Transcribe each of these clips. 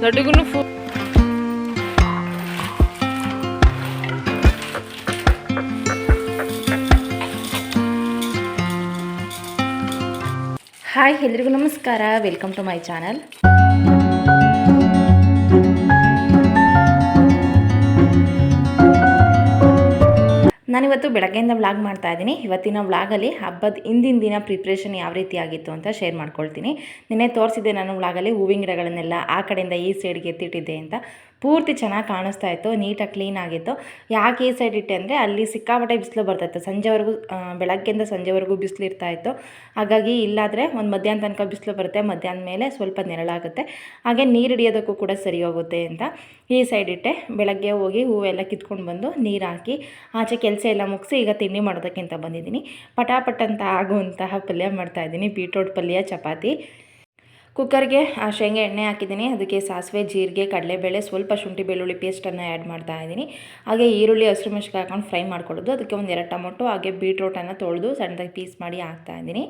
ತಕೊಂಡು ದೊಡ್ಡಗೂ ಫು ಹಾಯ್ ಎಲ್ರಿಗೂ ನಮಸ್ಕಾರ ವೆಲ್ಕಮ್ ಟು ಮೈ ಚಾನಲ್ ನಾನಿವತ್ತು ಬೆಳಗ್ಗೆಯಿಂದ ವ್ಲಾಗ್ ಮಾಡ್ತಾ ಇದ್ದೀನಿ. ಇವತ್ತಿನ ವ್ಲಾಗಲ್ಲಿ ಹಬ್ಬದ ಹಿಂದಿನ ದಿನ ಪ್ರಿಪ್ರೇಷನ್ ಯಾವ ರೀತಿ ಆಗಿತ್ತು ಅಂತ ಶೇರ್ ಮಾಡ್ಕೊಳ್ತೀನಿ. ನಿನ್ನೆ ತೋರಿಸಿದ್ದೆ ನಾನು ವ್ಲಾಗಲ್ಲಿ ಹೂವಿನ ಗಿಡಗಳನ್ನೆಲ್ಲ ಆ ಕಡೆಯಿಂದ ಈ ಸೈಡ್ಗೆ ಎತ್ತಿಟ್ಟಿದ್ದೆ ಅಂತ. ಪೂರ್ತಿ ಚೆನ್ನಾಗಿ ಕಾಣಿಸ್ತಾ ಇತ್ತು, ನೀಟಾಗಿ ಕ್ಲೀನ್ ಆಗಿತ್ತು. ಯಾಕೆ ಈ ಸೈಡ್ ಇಟ್ಟೆ ಅಂದರೆ ಅಲ್ಲಿ ಸಿಕ್ಕಾಪಟ್ಟೆ ಬಿಸಿಲು ಬರ್ತಾಯಿತ್ತು ಸಂಜೆವರೆಗೂ ಬೆಳಗ್ಗೆಯಿಂದ ಸಂಜೆವರೆಗೂ ಬಿಸಿಲು ಇರ್ತಾ ಇತ್ತು. ಹಾಗಾಗಿ ಇಲ್ಲಾದರೆ ಒಂದು ಮಧ್ಯಾಹ್ನ ತನಕ ಬಿಸಿಲು ಬರುತ್ತೆ, ಮಧ್ಯಾಹ್ನ ಮೇಲೆ ಸ್ವಲ್ಪ ನೆರಳಾಗುತ್ತೆ. ಹಾಗೆ ನೀರು ಹಿಡಿಯೋದಕ್ಕೂ ಕೂಡ ಸರಿ ಹೋಗುತ್ತೆ ಅಂತ ಈ ಸೈಡ್ ಇಟ್ಟೆ. ಬೆಳಗ್ಗೆ ಹೋಗಿ ಹೂವೆಲ್ಲ ಕಿತ್ಕೊಂಡು ಬಂದು ನೀರು ಹಾಕಿ, ಆಚೆ ಕೆಲಸ ಎಲ್ಲ ಮುಗಿಸಿ ಈಗ ತಿಂಡಿ ಮಾಡೋದಕ್ಕಿಂತ ಬಂದಿದ್ದೀನಿ. ಪಟಾಪಟ್ ಅಂತ ಆಗುವಂತಹ ಪಲ್ಯ ಮಾಡ್ತಾಯಿದ್ದೀನಿ ಬೀಟ್ರೋಟ್ ಪಲ್ಯ, ಚಪಾತಿ. ಕುಕ್ಕರ್ಗೆ, ಆ, ಶೇಂಗ ಎಣ್ಣೆ ಹಾಕಿದ್ದೀನಿ. ಅದಕ್ಕೆ ಸಾಸಿವೆ, ಜೀರಿಗೆ, ಕಡಲೆಬೇಳೆ, ಸ್ವಲ್ಪ ಶುಂಠಿ ಬೆಳ್ಳುಳ್ಳಿ ಪೇಸ್ಟನ್ನು ಆ್ಯಡ್ ಮಾಡ್ತಾ ಇದ್ದೀನಿ. ಹಾಗೆ ಈರುಳ್ಳಿ, ಹಸಿರು ಮೆಣಸಿಗೆ ಹಾಕೊಂಡು ಫ್ರೈ ಮಾಡ್ಕೊಳ್ಳೋದು. ಅದಕ್ಕೆ ಒಂದು ಎರಡು ಟೊಮೊಟೊ, ಹಾಗೆ ಬೀಟ್ರೋಟನ್ನು ತೊಳೆದು ಸಣ್ಣದಾಗಿ ಪೀಸ್ ಮಾಡಿ ಹಾಕ್ತಾ ಇದ್ದೀನಿ.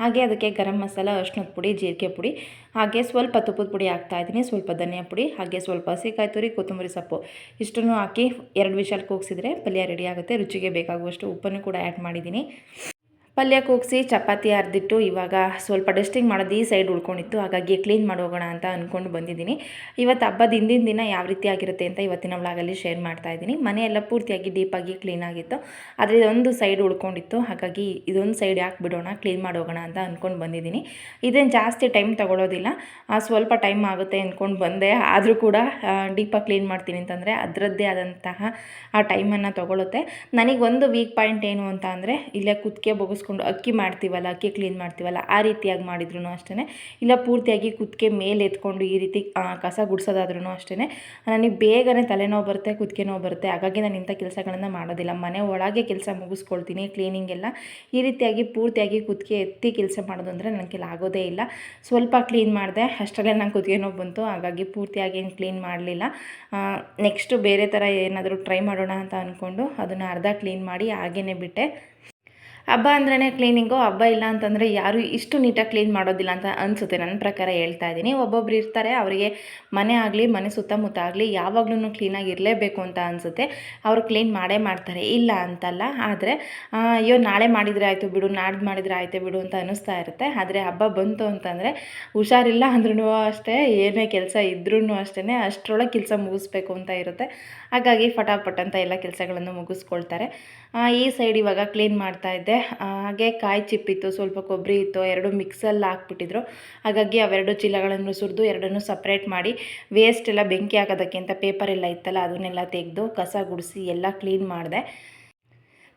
ಹಾಗೆ ಅದಕ್ಕೆ ಗರಂ ಮಸಾಲ ಅರ್ಶಿನದ ಪುಡಿ, ಜೀರಿಗೆ ಪುಡಿ, ಹಾಗೆ ಸ್ವಲ್ಪ ತುಪ್ಪದ ಪುಡಿ ಹಾಕ್ತಾ ಇದ್ದೀನಿ. ಸ್ವಲ್ಪ ಧನಿಯಾ ಪುಡಿ, ಹಾಗೆ ಸ್ವಲ್ಪ ಹಸಿಕಾಯಿ ತುರಿ, ಕೊತ್ತಂಬರಿ ಸೊಪ್ಪು. ಇಷ್ಟನ್ನು ಹಾಕಿ ಎರಡು ವಿಷಲ್ ಕೂಗಿಸಿದ್ರೆ ಪಲ್ಯ ರೆಡಿ ಆಗುತ್ತೆ. ರುಚಿಗೆ ಬೇಕಾಗುವಷ್ಟು ಉಪ್ಪನ್ನು ಕೂಡ ಆ್ಯಡ್ ಮಾಡಿದ್ದೀನಿ. ಪಲ್ಯ ಕೂಗಿಸಿ ಚಪಾತಿ ಅರ್ದಿಟ್ಟು ಇವಾಗ ಸ್ವಲ್ಪ ಡಸ್ಟಿಂಗ್ ಮಾಡೋದು ಈ ಸೈಡ್ ಉಳ್ಕೊಂಡಿತ್ತು. ಹಾಗಾಗಿ ಕ್ಲೀನ್ ಮಾಡೋಗೋಣ ಅಂತ ಅಂದ್ಕೊಂಡು ಬಂದಿದ್ದೀನಿ. ಇವತ್ತು ಹಬ್ಬದ ಹಿಂದಿನ ದಿನ ಯಾವ ರೀತಿ ಆಗಿರುತ್ತೆ ಅಂತ ಇವತ್ತಿನ ವ್ಲಾಗಲ್ಲಿ ಶೇರ್ ಮಾಡ್ತಾ ಇದ್ದೀನಿ. ಮನೆಯೆಲ್ಲ ಪೂರ್ತಿಯಾಗಿ ಡೀಪಾಗಿ ಕ್ಲೀನ್ ಆಗಿತ್ತು. ಆದರೆ ಇದೊಂದು ಸೈಡ್ ಉಳ್ಕೊಂಡಿತ್ತು. ಹಾಗಾಗಿ ಇದೊಂದು ಸೈಡ್ ಯಾಕೆ ಬಿಡೋಣ ಕ್ಲೀನ್ ಮಾಡೋಗೋಣ ಅಂತ ಅಂದ್ಕೊಂಡು ಬಂದಿದ್ದೀನಿ. ಇದೇನು ಜಾಸ್ತಿ ಟೈಮ್ ತಗೊಳ್ಳೋದಿಲ್ಲ ಆ, ಸ್ವಲ್ಪ ಟೈಮ್ ಆಗುತ್ತೆ ಅಂದ್ಕೊಂಡು ಬಂದೆ. ಆದರೂ ಕೂಡ ಡೀಪಾಗಿ ಕ್ಲೀನ್ ಮಾಡ್ತೀನಿ ಅಂತಂದರೆ ಅದರದ್ದೇ ಆದಂತಹ ಆ ಟೈಮನ್ನು ತೊಗೊಳುತ್ತೆ. ನನಗೆ ಒಂದು ವೀಕ್ ಪಾಯಿಂಟ್ ಏನು ಅಂತ ಅಂದರೆ ಇಲ್ಲೇ ಕುತ್ತಿಗೆ ಬೊಗಿಸ್ಕೊಂಡು ಅಕ್ಕಿ ಮಾಡ್ತೀವಲ್ಲ, ಅಕ್ಕಿ ಕ್ಲೀನ್ ಮಾಡ್ತೀವಲ್ಲ, ಆ ರೀತಿಯಾಗಿ ಮಾಡಿದ್ರು ಅಷ್ಟೇ ಇಲ್ಲ, ಪೂರ್ತಿಯಾಗಿ ಕುತ್ತಿಗೆ ಮೇಲೆ ಎತ್ಕೊಂಡು ಈ ರೀತಿ ಕಸ ಗುಡಿಸೋದಾದ್ರೂ ಅಷ್ಟೇ ನನಗೆ ಬೇಗನೆ ತಲೆನೋವು ಬರುತ್ತೆ ಕುತ್ತಿಗೆ ನೋವು ಬರುತ್ತೆ. ಹಾಗಾಗಿ ನಾನು ಇಂಥ ಕೆಲಸಗಳನ್ನು ಮಾಡೋದಿಲ್ಲ. ಮನೆ ಒಳಗೆ ಕೆಲಸ ಮುಗಿಸ್ಕೊಳ್ತೀನಿ ಕ್ಲೀನಿಂಗ್ ಎಲ್ಲ. ಈ ರೀತಿಯಾಗಿ ಪೂರ್ತಿಯಾಗಿ ಕುತ್ತಿಗೆ ಎತ್ತಿ ಕೆಲಸ ಮಾಡೋದು ಅಂದರೆ ಕೆಲ ಆಗೋದೇ ಇಲ್ಲ. ಸ್ವಲ್ಪ ಕ್ಲೀನ್ ಮಾಡಿದೆ, ಅಷ್ಟರಲ್ಲೇ ನಾನು ಕುತ್ತಿಗೆ ನೋವು ಬಂತು. ಹಾಗಾಗಿ ಪೂರ್ತಿಯಾಗಿ ಏನು ಕ್ಲೀನ್ ಮಾಡಲಿಲ್ಲ. ನೆಕ್ಸ್ಟು ಬೇರೆ ಥರ ಏನಾದರೂ ಟ್ರೈ ಮಾಡೋಣ ಅಂತ ಅಂದ್ಕೊಂಡು ಅದನ್ನು ಅರ್ಧ ಕ್ಲೀನ್ ಮಾಡಿ ಹಾಗೇ ಬಿಟ್ಟೆ. ಹಬ್ಬ ಅಂದ್ರೇ ಕ್ಲೀನಿಂಗು ಹಬ್ಬ ಇಲ್ಲ ಅಂತಂದರೆ ಯಾರು ಇಷ್ಟು ನೀಟಾಗಿ ಕ್ಲೀನ್ ಮಾಡೋದಿಲ್ಲ ಅಂತ ಅನಿಸುತ್ತೆ ನನ್ನ ಪ್ರಕಾರ ಹೇಳ್ತಾ ಇದ್ದೀನಿ. ಒಬ್ಬೊಬ್ರು ಇರ್ತಾರೆ, ಅವರಿಗೆ ಮನೆ ಆಗಲಿ, ಮನೆ ಸುತ್ತಮುತ್ತ ಆಗಲಿ ಯಾವಾಗಲೂ ಕ್ಲೀನಾಗಿ ಇರಲೇಬೇಕು ಅಂತ ಅನಿಸುತ್ತೆ. ಅವರು ಕ್ಲೀನ್ ಮಾಡೇ ಮಾಡ್ತಾರೆ, ಇಲ್ಲ ಅಂತಲ್ಲ. ಆದರೆ ಅಯ್ಯೋ, ನಾಳೆ ಮಾಡಿದರೆ ಆಯಿತು ಬಿಡು, ನಾಡ್ದು ಮಾಡಿದರೆ ಆಯಿತು ಬಿಡು ಅಂತ ಅನ್ನಿಸ್ತಾ ಇರುತ್ತೆ. ಆದರೆ ಹಬ್ಬ ಬಂತು ಅಂತಂದರೆ ಹುಷಾರಿಲ್ಲ ಅಂದ್ರೂ ಅಷ್ಟೇ, ಏನೇ ಕೆಲಸ ಇದ್ರೂ ಅಷ್ಟೇ ಅಷ್ಟರೊಳಗೆ ಕೆಲಸ ಮುಗಿಸ್ಬೇಕು ಅಂತ ಇರುತ್ತೆ. ಹಾಗಾಗಿ ಫಟಾಫಟ್ ಅಂತ ಎಲ್ಲ ಕೆಲಸಗಳನ್ನು ಮುಗಿಸ್ಕೊಳ್ತಾರೆ. ಈ ಸೈಡ್ ಇವಾಗ ಕ್ಲೀನ್ ಮಾಡ್ತಾ ಇದ್ದೆ. ಹಾಗೆ ಕಾಯಿ ಚಿಪ್ಪಿತ್ತು, ಸ್ವಲ್ಪ ಕೊಬ್ಬರಿ ಇತ್ತು, ಎರಡು ಮಿಕ್ಸಲ್ಲಿ ಹಾಕ್ಬಿಟ್ಟಿದ್ರು. ಹಾಗಾಗಿ ಅವೆರಡು ಚೀಲಗಳನ್ನು ಸುರಿದು ಎರಡನ್ನೂ ಸಪ್ರೇಟ್ ಮಾಡಿ ವೇಸ್ಟ್ ಎಲ್ಲ ಬೆಂಕಿ ಹಾಕೋದಕ್ಕಿಂತ ಪೇಪರ್ ಎಲ್ಲ ಇತ್ತಲ್ಲ, ಅದನ್ನೆಲ್ಲ ತೆಗೆದು ಕಸ ಗುಡಿಸಿ ಎಲ್ಲ ಕ್ಲೀನ್ ಮಾಡಿದೆ.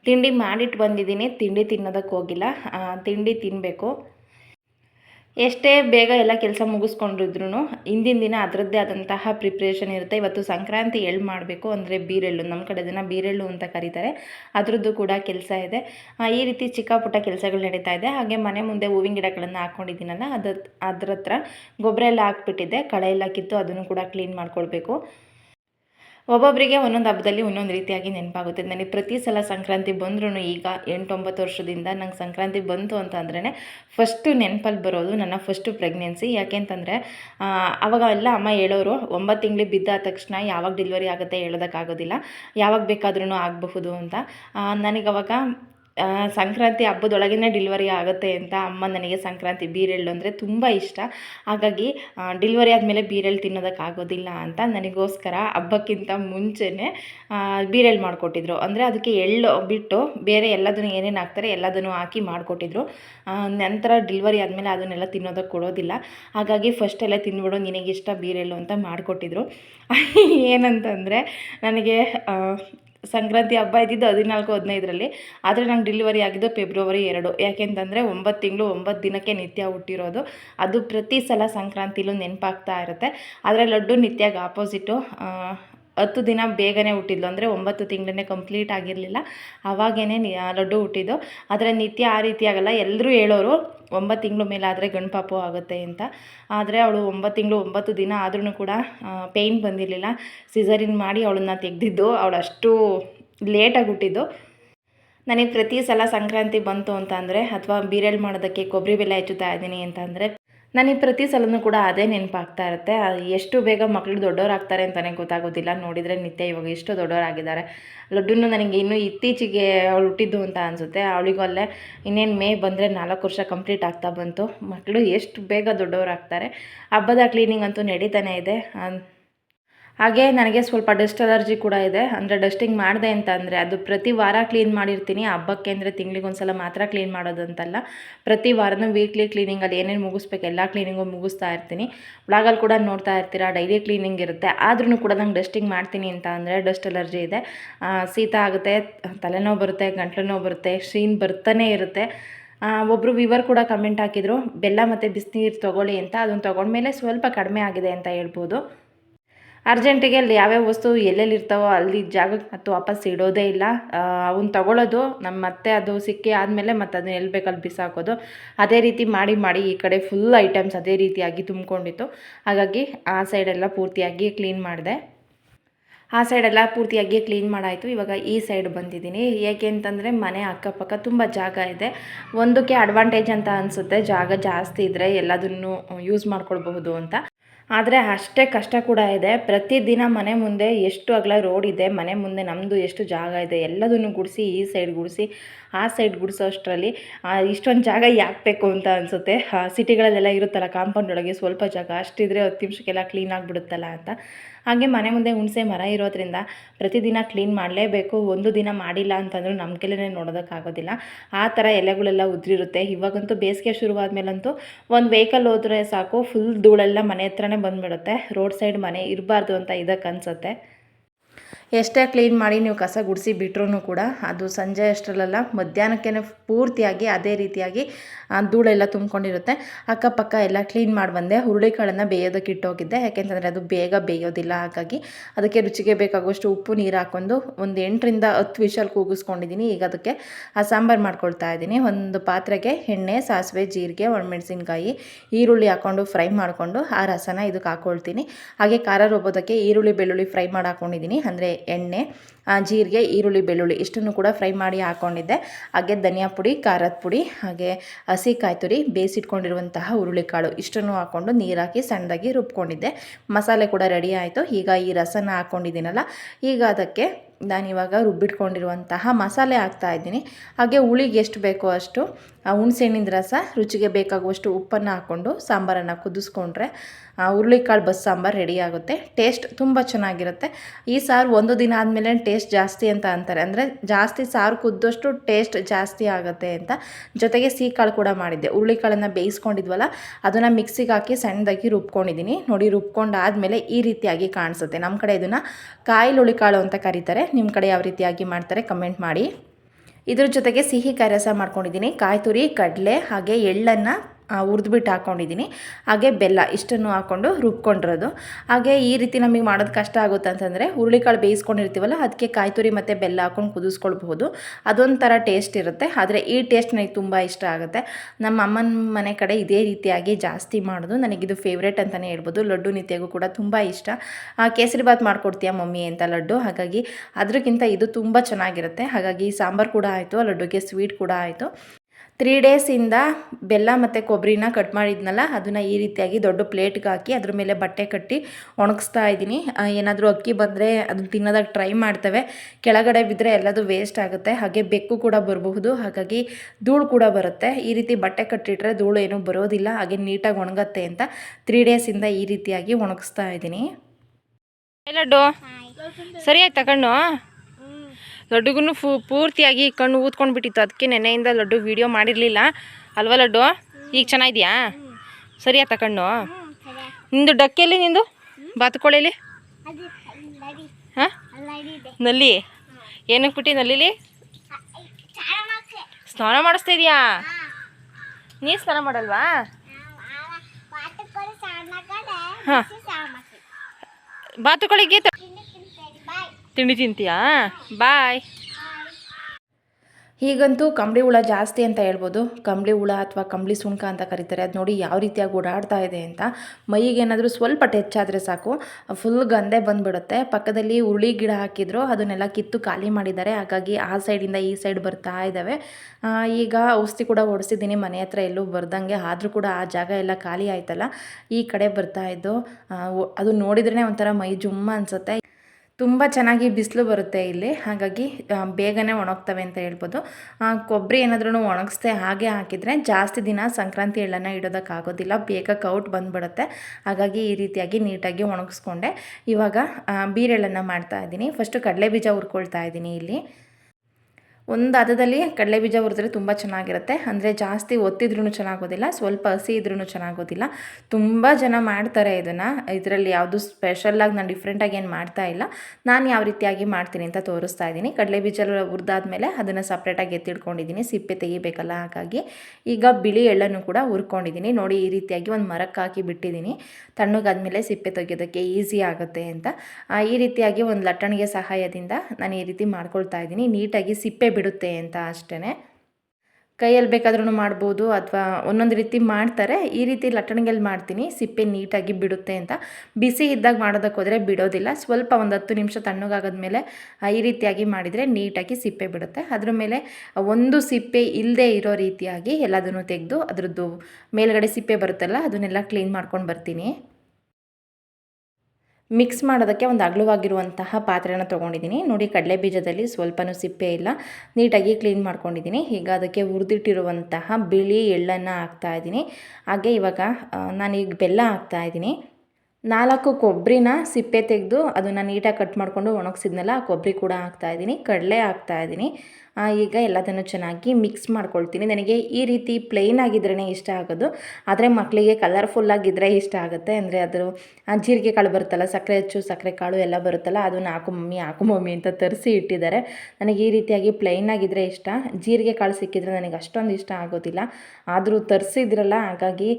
ತಿಂಡಿ ಮಾಡಿಟ್ಟು ಬಂದಿದ್ದೀನಿ, ತಿಂಡಿ ತಿನ್ನೋದಕ್ಕೆ ಹೋಗಿಲ್ಲ. ತಿಂಡಿ ತಿನ್ನಬೇಕು ಎಷ್ಟೇ ಬೇಗ ಎಲ್ಲ ಕೆಲಸ ಮುಗಿಸ್ಕೊಂಡಿದ್ರು ಹಿಂದಿನ ದಿನ ಅದರದ್ದೇ ಆದಂತಹ ಪ್ರಿಪ್ರೇಷನ್ ಇರುತ್ತೆ. ಇವತ್ತು ಸಂಕ್ರಾಂತಿ ಎಳ್ಳು ಮಾಡಬೇಕು ಅಂದರೆ ಬೀರೆಳ್ಳು ನಮ್ಮ ಕಡೆ ದಿನ ಬೀರೆಳ್ಳು ಅಂತ ಕರೀತಾರೆ. ಅದರದ್ದು ಕೂಡ ಕೆಲಸ ಇದೆ. ಈ ರೀತಿ ಚಿಕ್ಕ ಪುಟ್ಟ ಕೆಲಸಗಳು ನಡೀತಾ ಇದೆ. ಹಾಗೆ ಮನೆ ಮುಂದೆ ಹೂವಿನ ಗಿಡಗಳನ್ನು ಹಾಕ್ಕೊಂಡಿದ್ದೀನಲ್ಲ ಅದ್ರ ಅದ್ರ ಹತ್ರ ಗೊಬ್ಬರ ಎಲ್ಲ ಹಾಕ್ಬಿಟ್ಟಿದ್ದೆ. ಕಳೆ ಎಲ್ಲ ಕಿತ್ತು ಅದನ್ನು ಕೂಡ ಕ್ಲೀನ್ ಮಾಡ್ಕೊಳ್ಬೇಕು. ಒಬ್ಬೊಬ್ಬರಿಗೆ ಒಂದೊಂದು ಹಬ್ಬದಲ್ಲಿ ಒಂದೊಂದು ರೀತಿಯಾಗಿ ನೆನಪಾಗುತ್ತೆ. ನನಗೆ ಪ್ರತಿ ಸಲ ಸಂಕ್ರಾಂತಿ ಬಂದ್ರೂ ಈಗ ಎಂಟೊಂಬತ್ತು ವರ್ಷದಿಂದ ನಂಗೆ ಸಂಕ್ರಾಂತಿ ಬಂತು ಅಂತಂದ್ರೇ ಫಸ್ಟು ನೆನಪಲ್ಲಿ ಬರೋದು ನನ್ನ ಫಸ್ಟು ಪ್ರೆಗ್ನೆನ್ಸಿ ಯಾಕೆಂತಂದರೆ ಅವಾಗ ಎಲ್ಲ ಅಮ್ಮ ಹೇಳೋರು ಒಂಬತ್ತು ತಿಂಗಳಿಗೆ ಬಿದ್ದ ತಕ್ಷಣ ಯಾವಾಗ ಡೆಲಿವರಿ ಆಗುತ್ತೆ ಹೇಳೋದಕ್ಕಾಗೋದಿಲ್ಲ. ಯಾವಾಗ ಬೇಕಾದ್ರೂ ಆಗಬಹುದು ಅಂತ. ನನಗೆ ಅವಾಗ ಸಂಕ್ರಾಂತಿ ಹಬ್ಬದೊಳಗೇ ಡೆಲಿವರಿ ಆಗುತ್ತೆ ಅಂತ ಅಮ್ಮ ನನಗೆ ಸಂಕ್ರಾಂತಿ ಬೀರೆಳ್ಳು ಅಂದರೆ ತುಂಬ ಇಷ್ಟ. ಹಾಗಾಗಿ ಡೆಲಿವರಿ ಆದಮೇಲೆ ಬೀರೆಳ್ಳು ತಿನ್ನೋದಕ್ಕಾಗೋದಿಲ್ಲ ಅಂತ ನನಗೋಸ್ಕರ ಹಬ್ಬಕ್ಕಿಂತ ಮುಂಚೆನೇ ಬೀರೆಳ್ಳು ಮಾಡಿಕೊಟ್ಟಿದ್ರು. ಅಂದರೆ ಅದಕ್ಕೆ ಎಳ್ಳು ಬಿಟ್ಟು ಬೇರೆ ಎಲ್ಲದನ್ನು ಏನೇನು ಹಾಕ್ತಾರೆ ಎಲ್ಲದನ್ನು ಹಾಕಿ ಮಾಡಿಕೊಟ್ಟಿದ್ರು. ನಂತರ ಡೆಲಿವರಿ ಆದಮೇಲೆ ಅದನ್ನೆಲ್ಲ ತಿನ್ನೋದಕ್ಕೆ ಕೊಡೋದಿಲ್ಲ. ಹಾಗಾಗಿ ಫಸ್ಟ್ ಎಲ್ಲ ತಿಂದ್ಬಿಡು, ನಿನಗಿಷ್ಟ ಬೀರೆಳ್ಳು ಅಂತ ಮಾಡಿಕೊಟ್ಟಿದ್ರು. ಏನಂತಂದರೆ, ನನಗೆ ಸಂಕ್ರಾಂತಿ ಹಬ್ಬ ಇದ್ದಿದ್ದು ಹದಿನಾಲ್ಕು, ಹದಿನೈದರಲ್ಲಿ. ಆದರೆ ನಂಗೆ ಡೆಲಿವರಿ ಆಗಿದ್ದು ಫೆಬ್ರವರಿ ಎರಡು. ಯಾಕೆಂತಂದರೆ ಒಂಬತ್ತು ತಿಂಗಳು ಒಂಬತ್ತು ದಿನಕ್ಕೆ ನಿತ್ಯ ಹುಟ್ಟಿರೋದು. ಅದು ಪ್ರತಿ ಸಲ ಸಂಕ್ರಾಂತಿಲೂ ನೆನಪಾಗ್ತಾ ಇರುತ್ತೆ. ಆದರೆ ಲಡ್ಡು ನಿತ್ಯಾಗ ಆಪೋಸಿಟು ಹತ್ತು ದಿನ ಬೇಗನೆ ಹುಟ್ಟಿದ್ಲು. ಅಂದರೆ ಒಂಬತ್ತು ತಿಂಗಳನ್ನೇ ಕಂಪ್ಲೀಟ್ ಆಗಿರಲಿಲ್ಲ. ಅವಾಗೇ ಲಡ್ಡು ಹುಟ್ಟಿದ್ದು. ಆದರೆ ನಿತ್ಯ ಆ ರೀತಿ ಆಗಲ್ಲ. ಎಲ್ಲರೂ ಹೇಳೋರು, ಒಂಬತ್ತು ತಿಂಗಳು ಮೇಲೆ ಆದರೆ ಗಣಪಾಪು ಆಗುತ್ತೆ ಅಂತ. ಆದರೆ ಅವಳು ಒಂಬತ್ತು ತಿಂಗಳು, ಒಂಬತ್ತು ದಿನ ಆದ್ರೂ ಕೂಡ ಪೇಯ್ನ್ ಬಂದಿರಲಿಲ್ಲ. ಸಿಸರಿನ್ ಮಾಡಿ ಅವಳನ್ನ ತೆಗೆದಿದ್ದು. ಅವಳು ಲೇಟಾಗಿ ಹುಟ್ಟಿದ್ದು. ನನಗೆ ಪ್ರತಿ ಸಲ ಸಂಕ್ರಾಂತಿ ಬಂತು ಅಂತ ಅಥವಾ ಬೀರೆಳ್ ಮಾಡೋದಕ್ಕೆ ಕೊಬ್ಬರಿ ಬೆಲ್ಲ ಹೆಚ್ಚುತ್ತಾ ಇದ್ದೀನಿ ಅಂತ ನನಗೆ ಪ್ರತಿ ಸಲನೂ ಕೂಡ ಅದೇ ನೆನಪಾಗ್ತಾ ಇರುತ್ತೆ. ಎಷ್ಟು ಬೇಗ ಮಕ್ಕಳು ದೊಡ್ಡವರಾಗ್ತಾರೆ ಅಂತಲೇ ಗೊತ್ತಾಗೋದಿಲ್ಲ. ನೋಡಿದರೆ ನಿತ್ಯ ಇವಾಗ ಎಷ್ಟು ದೊಡ್ಡವರಾಗಿದ್ದಾರೆ ಲಡ್ಡುನು ನನಗೆ ಇನ್ನೂ ಇತ್ತೀಚೆಗೆ ಅವಳು ಹುಟ್ಟಿದ್ದು ಅಂತ ಅನಿಸುತ್ತೆ. ಅವಳಿಗೂ ಅಲ್ಲೇ ಇನ್ನೇನು ಮೇ ಬಂದರೆ ನಾಲ್ಕು ವರ್ಷ ಕಂಪ್ಲೀಟ್ ಆಗ್ತಾ ಬಂತು. ಮಕ್ಕಳು ಎಷ್ಟು ಬೇಗ ದೊಡ್ಡವರಾಗ್ತಾರೆ ಹಬ್ಬದ ಕ್ಲೀನಿಂಗ್ ಅಂತೂ ನಡೀತಾನೆ ಇದೆ. ಹಾಗೆ ನನಗೆ ಸ್ವಲ್ಪ ಡಸ್ಟ್ ಅಲರ್ಜಿ ಕೂಡ ಇದೆ. ಅಂದರೆ ಡಸ್ಟಿಂಗ್ ಮಾಡಿದೆ ಅಂತ ಅಂದರೆ ಅದು ಪ್ರತಿ ವಾರ ಕ್ಲೀನ್ ಮಾಡಿರ್ತೀನಿ. ಹಬ್ಬಕ್ಕೆ ಅಂದರೆ ತಿಂಗಳಿಗೆ ಒಂದ್ಸಲ ಮಾತ್ರ ಕ್ಲೀನ್ ಮಾಡೋದಂತಲ್ಲ ಪ್ರತಿ ವಾರನೂ ವೀಕ್ಲಿ ಕ್ಲೀನಿಂಗಲ್ಲಿ ಏನೇನು ಮುಗಿಸ್ಬೇಕು ಎಲ್ಲ ಕ್ಲೀನಿಂಗು ಮುಗಿಸ್ತಾ ಇರ್ತೀನಿ. ಬ್ಲಾಗಲ್ಲಿ ಕೂಡ ನೋಡ್ತಾ ಇರ್ತೀರಾ ಡೈಲಿ ಕ್ಲೀನಿಂಗ್ ಇರುತ್ತೆ. ಆದ್ರೂ ಕೂಡ ನಂಗೆ ಡಸ್ಟಿಂಗ್ ಮಾಡ್ತೀನಿ ಅಂತ ಅಂದರೆ ಡಸ್ಟ್ ಅಲರ್ಜಿ ಇದೆ. ಶೀತ ಆಗುತ್ತೆ, ತಲೆನೋವು ಬರುತ್ತೆ ಗಂಟ್ಲು ನೋವು ಬರುತ್ತೆ ಶೀನ್ ಬರ್ತಾನೆ ಇರುತ್ತೆ. ಒಬ್ಬರು ವಿವರ್ ಕೂಡ ಕಮೆಂಟ್ ಹಾಕಿದ್ರು, ಬೆಲ್ಲ ಮತ್ತು ಬಿಸಿನೀರು ತೊಗೊಳ್ಳಿ ಅಂತ. ಅದನ್ನು ತೊಗೊಂಡ್ಮೇಲೆ ಸ್ವಲ್ಪ ಕಡಿಮೆ ಆಗಿದೆ ಅಂತ ಹೇಳ್ಬೋದು. ಅರ್ಜೆಂಟಿಗೆ ಅಲ್ಲಿ ಯಾವ್ಯಾವ ವಸ್ತು ಎಲ್ಲೆಲ್ಲಿ ಇರ್ತಾವೋ ಅಲ್ಲಿ ಜಾಗಕ್ಕೆ ಮತ್ತು ವಾಪಸ್ ಇಡೋದೇ ಇಲ್ಲ. ಅವನ್ನ ತಗೊಳ್ಳೋದು ನಮ್ಮ ಮತ್ತೆ ಅದು ಸಿಕ್ಕಿ ಆದಮೇಲೆ ಮತ್ತು ಅದನ್ನ ಎಲ್ಲಿ ಬೇಕಲ್ಲಿ ಬಿಸಾಕೋದು. ಅದೇ ರೀತಿ ಮಾಡಿ ಮಾಡಿ ಈ ಕಡೆ ಫುಲ್ ಐಟಮ್ಸ್ ಅದೇ ರೀತಿಯಾಗಿ ತುಂಬಿಕೊಂಡಿತ್ತು. ಹಾಗಾಗಿ ಆ ಸೈಡೆಲ್ಲ ಪೂರ್ತಿಯಾಗಿ ಕ್ಲೀನ್ ಮಾಡಿದೆ. ಆ ಸೈಡೆಲ್ಲ ಪೂರ್ತಿಯಾಗಿ ಕ್ಲೀನ್ ಮಾಡಾಯಿತು. ಇವಾಗ ಈ ಸೈಡ್ ಬಂದಿದ್ದೀನಿ. ಏಕೆ ಅಂತಂದರೆ ಮನೆ ಅಕ್ಕಪಕ್ಕ ತುಂಬ ಜಾಗ ಇದೆ. ಒಂದಕ್ಕೆ ಅಡ್ವಾಂಟೇಜ್ ಅಂತ ಅನಿಸುತ್ತೆ. ಜಾಗ ಜಾಸ್ತಿ ಇದ್ದರೆ ಎಲ್ಲದನ್ನು ಯೂಸ್ ಮಾಡ್ಕೊಳ್ಬಹುದು ಅಂತ. ಆದರೆ ಅಷ್ಟೇ ಕಷ್ಟ ಕೂಡ ಇದೆ. ಪ್ರತಿದಿನ ಮನೆ ಮುಂದೆ ಎಷ್ಟು ಅಗಲ ರೋಡ್ ಇದೆ, ಮನೆ ಮುಂದೆ ನಮ್ಮದು ಎಷ್ಟು ಜಾಗ ಇದೆ, ಎಲ್ಲದನ್ನು ಗುಡಿಸಿ, ಈ ಸೈಡ್ ಗುಡಿಸಿ, ಆ ಸೈಡ್ ಗುಡಿಸೋ ಅಷ್ಟರಲ್ಲಿ ಇಷ್ಟೊಂದು ಜಾಗ ಯಾಕೆ ಬೇಕು ಅಂತ ಅನಿಸುತ್ತೆ. ಸಿಟಿಗಳಲ್ಲೆಲ್ಲ ಇರುತ್ತಲ್ಲ ಕಾಂಪೌಂಡ್ ಒಳಗೆ ಸ್ವಲ್ಪ ಜಾಗ, ಅಷ್ಟಿದ್ರೆ ಹತ್ತು ನಿಮಿಷಕ್ಕೆಲ್ಲ ಕ್ಲೀನ್ ಆಗಿಬಿಡುತ್ತಲ್ಲ ಅಂತ. ಹಾಗೆ ಮನೆ ಮುಂದೆ ಹುಣಸೆ ಮರ ಇರೋದ್ರಿಂದ ಪ್ರತಿದಿನ ಕ್ಲೀನ್ ಮಾಡಲೇಬೇಕು. ಒಂದು ದಿನ ಮಾಡಿಲ್ಲ ಅಂತಂದರೂ ನಮ್ಮ ಕೈಲೇ ನೋಡೋದಕ್ಕಾಗೋದಿಲ್ಲ. ಆ ಥರ ಎಲೆಗಳೆಲ್ಲ ಉದುರಿರುತ್ತೆ. ಇವಾಗಂತೂ ಬೇಸಿಗೆ ಶುರುವಾದ್ಮೇಲಂತೂ ಒಂದು ವೆಹಿಕಲ್ ಹೋದರೆ ಸಾಕು. ಫುಲ್ ಧೂಳೆಲ್ಲ ಮನೆ ಹತ್ರನೇ ಬಂದುಬಿಡುತ್ತೆ. ರೋಡ್ ಸೈಡ್ ಮನೆ ಇರಬಾರ್ದು ಅಂತ ಇದಕ್ಕೆ ಅನಿಸುತ್ತೆ. ಎಷ್ಟೇ ಕ್ಲೀನ್ ಮಾಡಿ ನೀವು ಕಸ ಗುಡಿಸಿ ಬಿಟ್ರೂ ಕೂಡ ಅದು ಸಂಜೆ ಅಷ್ಟರಲ್ಲೆಲ್ಲ ಮಧ್ಯಾಹ್ನಕ್ಕೆ ಪೂರ್ತಿಯಾಗಿ ಅದೇ ರೀತಿಯಾಗಿ ಧೂಳೆಲ್ಲ ತುಂಬ್ಕೊಂಡಿರುತ್ತೆ. ಅಕ್ಕಪಕ್ಕ ಎಲ್ಲ ಕ್ಲೀನ್ ಮಾಡಿ ಬಂದೆ. ಹುರುಳಿಕಾಳನ್ನು ಬೇಯೋದಕ್ಕೆ ಇಟ್ಟೋಗಿದ್ದೆ. ಯಾಕೆಂತಂದರೆ ಅದು ಬೇಗ ಬೇಯೋದಿಲ್ಲ. ಹಾಗಾಗಿ ಅದಕ್ಕೆ ರುಚಿಗೆ ಬೇಕಾಗುವಷ್ಟು ಉಪ್ಪು, ನೀರು ಹಾಕ್ಕೊಂಡು ಒಂದು ಎಂಟರಿಂದ ಹತ್ತು ವಿಷಲ್ ಕೂಗಿಸ್ಕೊಂಡಿದ್ದೀನಿ. ಈಗ ಅದಕ್ಕೆ ಆ ಸಾಂಬಾರು ಮಾಡ್ಕೊಳ್ತಾ ಇದ್ದೀನಿ. ಒಂದು ಪಾತ್ರೆಗೆ ಎಣ್ಣೆ, ಸಾಸಿವೆ, ಜೀರಿಗೆ, ಒಣಮೆಣಸಿನ್ಕಾಯಿ, ಈರುಳ್ಳಿ ಹಾಕ್ಕೊಂಡು ಫ್ರೈ ಮಾಡಿಕೊಂಡು ಆ ರಸನ ಇದಕ್ಕೆ ಹಾಕ್ಕೊಳ್ತೀನಿ. ಹಾಗೆ ಖಾರ ರುಬ್ಬೋದಕ್ಕೆ ಈರುಳ್ಳಿ, ಬೆಳ್ಳುಳ್ಳಿ ಫ್ರೈ ಮಾಡಿ ಹಾಕ್ಕೊಂಡಿದ್ದೀನಿ ಅಂದರೆ ಎಣ್ಣೆ ಜೀರಿಗೆ, ಈರುಳ್ಳಿ, ಬೆಳ್ಳುಳ್ಳಿ ಇಷ್ಟನ್ನು ಕೂಡ ಫ್ರೈ ಮಾಡಿ ಹಾಕ್ಕೊಂಡಿದ್ದೆ ಹಾಗೆ ಧನಿಯಾ ಪುಡಿ, ಖಾರದ ಪುಡಿ, ಹಾಗೆ ಹಸಿ ಕಾಯಿ ತುರಿ, ಬೇಯಿಸಿಟ್ಕೊಂಡಿರುವಂತಹ ಹುರುಳಿಕಾಳು ಇಷ್ಟನ್ನು ಹಾಕ್ಕೊಂಡು ನೀರಾಕಿ ಸಣ್ಣದಾಗಿ ರುಬ್ಕೊಂಡಿದ್ದೆ. ಮಸಾಲೆ ಕೂಡ ರೆಡಿ ಆಯಿತು. ಈಗ ಈ ರಸನ ಹಾಕ್ಕೊಂಡಿದ್ದೀನಲ್ಲ ಈಗ ಅದಕ್ಕೆ ನಾನಿವಾಗ ರುಬ್ಬಿಟ್ಕೊಂಡಿರುವಂತಹ ಮಸಾಲೆ ಹಾಕ್ತಾ ಇದ್ದೀನಿ. ಹಾಗೆ ಹುಳಿಗೆ ಎಷ್ಟು ಬೇಕೋ ಅಷ್ಟು, ಆ ಹುಣಸೆಹಣ್ಣಿನ ರಸ, ರುಚಿಗೆ ಬೇಕಾಗುವಷ್ಟು ಉಪ್ಪನ್ನು ಹಾಕ್ಕೊಂಡು ಸಾಂಬಾರನ್ನು ಕುದಿಸ್ಕೊಂಡ್ರೆ ಹುರುಳಿಕಾಳು ಬಸ್ ಸಾಂಬಾರು ರೆಡಿ ಆಗುತ್ತೆ. ಟೇಸ್ಟ್ ತುಂಬ ಚೆನ್ನಾಗಿರುತ್ತೆ. ಈ ಸಾರು ಒಂದು ದಿನ ಆದಮೇಲೆ ಟೇಸ್ಟ್ ಜಾಸ್ತಿ ಅಂತ ಅಂತಾರೆ. ಅಂದರೆ ಜಾಸ್ತಿ ಸಾರು ಕುದ್ದಷ್ಟು ಟೇಸ್ಟ್ ಜಾಸ್ತಿ ಆಗುತ್ತೆ ಅಂತ. ಜೊತೆಗೆ ಕಾಳು ಕೂಡ ಮಾಡಿದ್ದೆ. ಹುರುಳಿಕಾಳನ್ನು ಬೇಯಿಸ್ಕೊಂಡಿದ್ವಲ್ಲ, ಅದನ್ನು ಮಿಕ್ಸಿಗೆ ಹಾಕಿ ಸಣ್ಣದಾಗಿ ರುಬ್ಕೊಂಡಿದ್ದೀನಿ. ನೋಡಿ, ರುಬ್ಕೊಂಡಾದಮೇಲೆ ಈ ರೀತಿಯಾಗಿ ಕಾಣಿಸುತ್ತೆ. ನಮ್ಮ ಕಡೆ ಇದನ್ನು ಕಾಯಿಲ್ ಹುಳಿಕಾಳು ಅಂತ ಕರೀತಾರೆ. ನಿಮ್ಮ ಕಡೆ ಯಾವ ರೀತಿಯಾಗಿ ಮಾಡ್ತಾರೆ ಕಮೆಂಟ್ ಮಾಡಿ. ಇದ್ರ ಜೊತೆಗೆ ಸಿಹಿ ಕಾಯಿ ರಸ ಮಾಡ್ಕೊಂಡಿದ್ದೀನಿ. ಕಾಯಿ ತುರಿ ಕಡಲೆ ಹಾಗೆ ಎಳ್ಳನ್ನು ಹುರಿದ್ಬಿಟ್ಟು ಹಾಕ್ಕೊಂಡಿದ್ದೀನಿ ಹಾಗೆ ಬೆಲ್ಲ ಇಷ್ಟನ್ನು ಹಾಕ್ಕೊಂಡು ರುಬ್ಕೊಂಡಿರೋದು. ಹಾಗೆ ಈ ರೀತಿ ನಮಗೆ ಮಾಡೋದು ಕಷ್ಟ ಆಗುತ್ತೆ ಅಂತಂದರೆ ಹುರುಳಿಕಾಳು ಬೇಯಿಸ್ಕೊಂಡಿರ್ತೀವಲ್ಲ ಅದಕ್ಕೆ ಕಾಯಿ ತುರಿ ಮತ್ತು ಬೆಲ್ಲ ಹಾಕ್ಕೊಂಡು ಕುದಿಸ್ಕೊಳ್ಬಹುದು. ಅದೊಂಥರ ಟೇಸ್ಟ್ ಇರುತ್ತೆ. ಆದರೆ ಈ ಟೇಸ್ಟ್ ನನಗೆ ತುಂಬ ಇಷ್ಟ ಆಗುತ್ತೆ. ನಮ್ಮ ಅಮ್ಮನ ಮನೆ ಕಡೆ ಇದೇ ರೀತಿಯಾಗಿ ಜಾಸ್ತಿ ಮಾಡೋದು. ನನಗಿದು ಫೇವ್ರೇಟ್ ಅಂತಲೇ ಹೇಳ್ಬೋದು. ಲಡ್ಡು ನಿತ್ಯಗೂ ಕೂಡ ತುಂಬ ಇಷ್ಟ. ಕೇಸರಿ ಬಾತ್ ಮಾಡ್ಕೊಡ್ತೀಯ ಮಮ್ಮಿ ಅಂತ ಲಡ್ಡು. ಹಾಗಾಗಿ ಅದಕ್ಕಿಂತ ಇದು ತುಂಬ ಚೆನ್ನಾಗಿರುತ್ತೆ. ಹಾಗಾಗಿ ಸಾಂಬಾರು ಕೂಡ ಆಯಿತು ಲಡ್ಡುಗೆ ಸ್ವೀಟ್ ಕೂಡ ಆಯಿತು. ತ್ರೀ ಡೇಸಿಂದ ಬೆಲ್ಲ ಮತ್ತು ಕೊಬ್ಬರಿನ ಕಟ್ ಮಾಡಿದ್ನಲ್ಲ, ಅದನ್ನು ಈ ರೀತಿಯಾಗಿ ದೊಡ್ಡ ಪ್ಲೇಟ್ಗೆ ಹಾಕಿ ಅದ್ರ ಮೇಲೆ ಬಟ್ಟೆ ಕಟ್ಟಿ ಒಣಗಿಸ್ತಾ ಇದ್ದೀನಿ. ಏನಾದರೂ ಅಕ್ಕಿ ಬಂದರೆ ಅದನ್ನ ತಿನ್ನೋದಾಗ ಟ್ರೈ ಮಾಡ್ತೇವೆ. ಕೆಳಗಡೆ ಬಿದ್ದರೆ ಎಲ್ಲದೂ ವೇಸ್ಟ್ ಆಗುತ್ತೆ. ಹಾಗೆ ಬೆಕ್ಕು ಕೂಡ ಬರಬಹುದು. ಹಾಗಾಗಿ ಧೂಳು ಕೂಡ ಬರುತ್ತೆ. ಈ ರೀತಿ ಬಟ್ಟೆ ಕಟ್ಟಿಟ್ರೆ ಧೂಳು ಏನೂ ಬರೋದಿಲ್ಲ. ಹಾಗೆ ನೀಟಾಗಿ ಒಣಗತ್ತೆ ಅಂತ ತ್ರೀ ಡೇಸಿಂದ ಈ ರೀತಿಯಾಗಿ ಒಣಗಿಸ್ತಾ ಇದ್ದೀನಿ. ಸರಿ ಆಯ್ತು ಕಣ್ಣು? ಲಡ್ಡುಗೂ ಫು ಪೂರ್ತಿಯಾಗಿ ಕಣ್ಣು ಊದ್ಕೊಂಡು ಬಿಟ್ಟಿತ್ತು ಅದಕ್ಕೆ ನೆನೆಯಿಂದ ಲಡ್ಡು ವಿಡಿಯೋ ಮಾಡಿರಲಿಲ್ಲ. ಅಲ್ವಾ ಲಡ್ಡು? ಈಗ ಚೆನ್ನಾಗಿದೆಯಾ? ಸರಿ ಆಯ್ತಾ ಕಣ್ಣು. ನಿಂದು ಡಕ್ಕೆಲ್ಲಿ ನಿಂದು? ಬಾತುಕೋಳಿಲಿ ಹಾಂ? ನಲ್ಲಿ. ಏನಕ್ಕೆ ಬಿಟ್ಟು ನಲ್ಲಿಲಿ? ಸ್ನಾನ ಮಾಡಿಸ್ತಾ ಇದೆಯಾ? ನೀ ಸ್ನಾನ ಮಾಡಲ್ವಾ? ಹಾಂ. ಬಾತುಕೋಳಿಗೆ ತ- ತಿಂಡಿ ತಿಂತೀಯಾ? ಬಾಯ್. ಹೀಗಂತೂ ಕಂಬಳಿ ಹುಳ ಜಾಸ್ತಿ ಅಂತ ಹೇಳ್ಬೋದು. ಕಂಬಳಿ ಹುಳ ಅಥವಾ ಕಂಬಳಿ ಸುಣ್ಕ ಅಂತ ಕರೀತಾರೆ. ಅದು ನೋಡಿ ಯಾವ ರೀತಿಯಾಗಿ ಓಡಾಡ್ತಾ ಇದೆ ಅಂತ. ಮೈಗೆ ಏನಾದರೂ ಸ್ವಲ್ಪ ಟಚ್ ಆದರೆ ಸಾಕು. ಫುಲ್ ಗಂದೆ ಬಂದುಬಿಡುತ್ತೆ. ಪಕ್ಕದಲ್ಲಿ ಹುರುಳಿ ಗಿಡ ಹಾಕಿದ್ರು. ಅದನ್ನೆಲ್ಲ ಕಿತ್ತು ಖಾಲಿ ಮಾಡಿದ್ದಾರೆ. ಹಾಗಾಗಿ ಆ ಸೈಡಿಂದ ಈ ಸೈಡ್ ಬರ್ತಾ ಇದ್ದಾವೆ ಈಗ ಔಷಧಿ ಕೂಡ ಓಡಿಸಿದ್ದೀನಿ ಮನೆ ಹತ್ರ ಎಲ್ಲೂ ಬರ್ದಂಗೆ. ಆದರೂ ಕೂಡ ಆ ಜಾಗ ಎಲ್ಲ ಖಾಲಿ ಆಯ್ತಲ್ಲ. ಈ ಕಡೆ ಬರ್ತಾ ಇದ್ದು ಅದು ನೋಡಿದ್ರೇ ಒಂಥರ ಮೈ ಜುಮ್ಮ ಅನಿಸುತ್ತೆ. ತುಂಬ ಚೆನ್ನಾಗಿ ಬಿಸಿಲು ಬರುತ್ತೆ ಇಲ್ಲಿ. ಹಾಗಾಗಿ ಬೇಗನೆ ಒಣಗ್ತವೆ ಅಂತ ಹೇಳ್ಬೋದು. ಕೊಬ್ಬರಿ ಏನಾದ್ರೂ ಒಣಗಿಸ್ದೆ ಹಾಗೆ ಹಾಕಿದರೆ ಜಾಸ್ತಿ ದಿನ ಸಂಕ್ರಾಂತಿ ಎಳ್ಳನ್ನು ಇಡೋದಕ್ಕಾಗೋದಿಲ್ಲ. ಬೇಗ ಕೌಟ್ ಬಂದುಬಿಡುತ್ತೆ. ಹಾಗಾಗಿ ಈ ರೀತಿಯಾಗಿ ನೀಟಾಗಿ ಒಣಗಿಸ್ಕೊಂಡೆ. ಇವಾಗ ಬೀರೆಳ್ಳನ್ನು ಮಾಡ್ತಾ ಇದ್ದೀನಿ. ಫಸ್ಟು ಕಡಲೆ ಬೀಜ ಹುರ್ಕೊಳ್ತಾ ಇದ್ದೀನಿ ಇಲ್ಲಿ. ಒಂದು ಹದದಲ್ಲಿ ಕಡಲೆ ಬೀಜ ಹುರಿದ್ರೆ ತುಂಬ ಚೆನ್ನಾಗಿರುತ್ತೆ. ಅಂದರೆ ಜಾಸ್ತಿ ಒತ್ತಿದ್ರೂ ಚೆನ್ನಾಗೋದಿಲ್ಲ, ಸ್ವಲ್ಪ ಹಸಿ ಇದ್ರೂ ಚೆನ್ನಾಗೋದಿಲ್ಲ. ತುಂಬ ಜನ ಮಾಡ್ತಾರೆ ಇದನ್ನು. ಇದರಲ್ಲಿ ಯಾವುದು ಸ್ಪೆಷಲ್ಲಾಗಿ ನಾನು ಡಿಫ್ರೆಂಟಾಗಿ ಏನು ಮಾಡ್ತಾ ಇಲ್ಲ. ನಾನು ಯಾವ ರೀತಿಯಾಗಿ ಮಾಡ್ತೀನಿ ಅಂತ ತೋರಿಸ್ತಾ ಇದ್ದೀನಿ. ಕಡಲೆ ಬೀಜ ಹುರಿದಾದ್ಮೇಲೆ ಅದನ್ನು ಸಪ್ರೇಟಾಗಿ ಎತ್ತಿಡ್ಕೊಂಡಿದ್ದೀನಿ ಸಿಪ್ಪೆ ತೆಗಿಬೇಕಲ್ಲ ಹಾಗಾಗಿ. ಈಗ ಬಿಳಿ ಎಳ್ಳನ್ನು ಕೂಡ ಹುರ್ಕೊಂಡಿದ್ದೀನಿ. ನೋಡಿ ಈ ರೀತಿಯಾಗಿ ಒಂದು ಮರಕ್ಕೆ ಹಾಕಿ ಬಿಟ್ಟಿದ್ದೀನಿ. ತಣ್ಣಗಾದ್ಮೇಲೆ ಸಿಪ್ಪೆ ತೆಗೆಯೋದಕ್ಕೆ ಈಸಿ ಆಗುತ್ತೆ ಅಂತ. ಈ ರೀತಿಯಾಗಿ ಒಂದು ಲಟ್ಟಣಿಗೆ ಸಹಾಯದಿಂದ ನಾನು ಈ ರೀತಿ ಮಾಡ್ಕೊಳ್ತಾ ಇದ್ದೀನಿ. ನೀಟಾಗಿ ಸಿಪ್ಪೆ ಬಿಡುತ್ತೆ ಅಂತ ಅಷ್ಟೇ ಕೈಯಲ್ಲಿ ಬೇಕಾದ್ರೂ ಮಾಡ್ಬೋದು ಅಥವಾ ಒಂದೊಂದು ರೀತಿ ಮಾಡ್ತಾರೆ. ಈ ರೀತಿ ಲಟ್ಟಣಿಗೆಲ್ಲಿ ಮಾಡ್ತೀನಿ. ಸಿಪ್ಪೆ ನೀಟಾಗಿ ಬಿಡುತ್ತೆ ಅಂತ. ಬಿಸಿ ಇದ್ದಾಗ ಮಾಡೋದಕ್ಕೆ ಹೋದರೆ ಬಿಡೋದಿಲ್ಲ. ಸ್ವಲ್ಪ ಒಂದು ಹತ್ತು ನಿಮಿಷ ತಣ್ಣಗಾಗದ್ಮೇಲೆ ಮೇಲೆ ಈ ರೀತಿಯಾಗಿ ಮಾಡಿದರೆ ನೀಟಾಗಿ ಸಿಪ್ಪೆ ಬಿಡುತ್ತೆ. ಅದ್ರ ಮೇಲೆ ಒಂದು ಸಿಪ್ಪೆ ಇಲ್ಲದೆ ಇರೋ ರೀತಿಯಾಗಿ ಎಲ್ಲದನ್ನು ತೆಗೆದು ಅದರದ್ದು ಮೇಲ್ಗಡೆ ಸಿಪ್ಪೆ ಬರುತ್ತಲ್ಲ, ಅದನ್ನೆಲ್ಲ ಕ್ಲೀನ್ ಮಾಡ್ಕೊಂಡು ಬರ್ತೀನಿ. ಮಿಕ್ಸ್ ಮಾಡೋದಕ್ಕೆ ಒಂದು ಅಗಲವಾಗಿರುವಂತಹ ಪಾತ್ರೆನ ತೊಗೊಂಡಿದ್ದೀನಿ. ನೋಡಿ, ಕಡಲೆ ಬೀಜದಲ್ಲಿ ಸ್ವಲ್ಪನೂ ಸಿಪ್ಪೆ ಇಲ್ಲ. ನೀಟಾಗಿ ಕ್ಲೀನ್ ಮಾಡ್ಕೊಂಡಿದ್ದೀನಿ. ಈಗ ಅದಕ್ಕೆ ಹುರಿದಿಟ್ಟಿರುವಂತಹ ಬಿಳಿ ಎಳ್ಳನ್ನು ಹಾಕ್ತಾ ಇದ್ದೀನಿ. ಹಾಗೆ ಇವಾಗ ನಾನೀಗ ಬೆಲ್ಲ ಹಾಕ್ತಾ ಇದ್ದೀನಿ. ನಾಲ್ಕು ಕೊಬ್ಬರಿನ ಸಿಪ್ಪೆ ತೆಗೆದು ಅದನ್ನು ನೀಟಾಗಿ ಕಟ್ ಮಾಡಿಕೊಂಡು ಒಣಗಿಸಿದ್ನಲ್ಲ, ಆ ಕೊಬ್ಬರಿ ಕೂಡ ಹಾಕ್ತಾ ಇದ್ದೀನಿ. ಕಡಲೆ ಹಾಕ್ತಾ ಇದ್ದೀನಿ. ಈಗ ಎಲ್ಲದನ್ನು ಚೆನ್ನಾಗಿ ಮಿಕ್ಸ್ ಮಾಡ್ಕೊಳ್ತೀನಿ. ನನಗೆ ಈ ರೀತಿ ಪ್ಲೈನ್ ಆಗಿದ್ರೇ ಇಷ್ಟ ಆಗೋದು. ಆದರೆ ಮಕ್ಕಳಿಗೆ ಕಲರ್ಫುಲ್ಲಾಗಿದ್ದರೆ ಇಷ್ಟ ಆಗುತ್ತೆ. ಅಂದರೆ ಅದು ಜೀರಿಗೆ ಕಾಳು ಬರುತ್ತಲ್ಲ, ಸಕ್ಕರೆ ಹೆಚ್ಚು, ಸಕ್ಕರೆ ಕಾಳು ಎಲ್ಲ ಬರುತ್ತಲ್ಲ ಅದನ್ನು ಹಾಕು ಮಮ್ಮಿ ಹಾಕು ಮಮ್ಮಿ ಅಂತ ತರಿಸಿ ಇಟ್ಟಿದ್ದಾರೆ. ನನಗೆ ಈ ರೀತಿಯಾಗಿ ಪ್ಲೈನ್ ಆಗಿದ್ದರೆ ಇಷ್ಟ. ಜೀರಿಗೆ ಕಾಳು ಸಿಕ್ಕಿದ್ರೆ ನನಗೆ ಅಷ್ಟೊಂದು ಇಷ್ಟ ಆಗೋದಿಲ್ಲ. ಆದರೂ ತರಿಸಿದ್ರಲ್ಲ, ಹಾಗಾಗಿ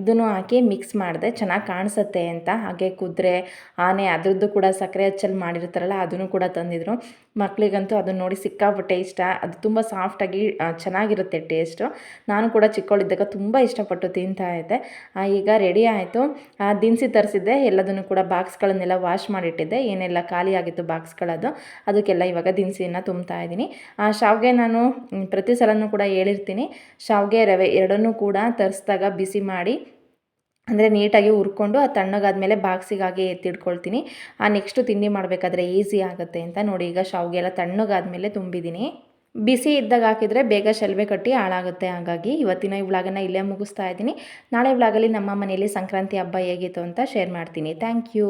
ಇದನ್ನು ಹಾಕಿ ಮಿಕ್ಸ್ ಮಾಡಿದೆ. ಚೆನ್ನಾಗಿ ಕಾಣಿಸುತ್ತೆ ಅಂತ. ಹಾಗೆ ಕುದುರೆ, ಆನೆ ಅದರದ್ದು ಕೂಡ ಸಕ್ಕರೆ ಹಚ್ಚಲ್ಲಿ ಮಾಡಿರ್ತಾರಲ್ಲ, ಅದನ್ನು ಕೂಡ ತಂದಿದ್ರು. ಮಕ್ಕಳಿಗಂತೂ ಅದನ್ನು ನೋಡಿ ಸಿಕ್ಕಾಪಟ್ಟೆ ಇಷ್ಟ ಅದು ತುಂಬ ಸಾಫ್ಟಾಗಿ ಚೆನ್ನಾಗಿರುತ್ತೆ ಟೇಸ್ಟು. ನಾನು ಕೂಡ ಚಿಕ್ಕವಳಿದ್ದಾಗ ತುಂಬ ಇಷ್ಟಪಟ್ಟು ತಿಂತಾ ಇದ್ದೆ. ಈಗ ರೆಡಿ ಆಯಿತು. ದಿನಸಿ ತರಿಸಿದ್ದೆ. ಎಲ್ಲದನ್ನು ಕೂಡ ಬಾಕ್ಸ್ಗಳನ್ನೆಲ್ಲ ವಾಶ್ ಮಾಡಿಟ್ಟಿದ್ದೆ. ಏನೆಲ್ಲ ಖಾಲಿ ಆಗಿತ್ತು ಬಾಕ್ಸ್ಗಳದು ಅದಕ್ಕೆಲ್ಲ ಇವಾಗ ದಿನಸಿನ ತುಂಬ್ತಾ ಇದ್ದೀನಿ. ಆ, ಶಾವಿಗೆ ನಾನು, ಪ್ರತಿ ಸಲನೂ ಕೂಡ ಹೇಳಿರ್ತೀನಿ. ಶಾವಿಗೆ ರವೆ ಎರಡನ್ನೂ ಕೂಡ ತರಿಸಿದಾಗ ಬಿಸಿ ಮಾಡಿ ಅಂದರೆ ನೀಟಾಗಿ ಹುರ್ಕೊಂಡು ಆ ತಣ್ಣಗಾದ್ಮೇಲೆ ಬಾಕ್ಸಿಗಾಗಿ ಎತ್ತಿಡ್ಕೊಳ್ತೀನಿ ಆ ನೆಕ್ಸ್ಟು ತಿಂಡಿ ಮಾಡಬೇಕಾದ್ರೆ ಈಸಿ ಆಗುತ್ತೆ ಅಂತ ನೋಡಿ, ಈಗ ಶಾವಿಗೆ ಎಲ್ಲ ತಣ್ಣಗಾದ್ಮೇಲೆ ತುಂಬಿದ್ದೀನಿ. ಬಿಸಿ ಇದ್ದಾಗ ಹಾಕಿದರೆ ಬೇಗ ಶೆಲ್ವೆ ಕಟ್ಟಿ ಹಾಳಾಗುತ್ತೆ ಹಾಗಾಗಿ ಇವತ್ತಿನ ಈ ಇಲ್ಲೇ ಮುಗಿಸ್ತಾ ಇದ್ದೀನಿ. ನಾಳೆ ವ್ಲಾಗಲ್ಲಿ ನಮ್ಮ ಮನೆಯಲ್ಲಿ ಸಂಕ್ರಾಂತಿ ಹಬ್ಬ ಹೇಗಿತ್ತು ಅಂತ ಶೇರ್ ಮಾಡ್ತೀನಿ. Thank you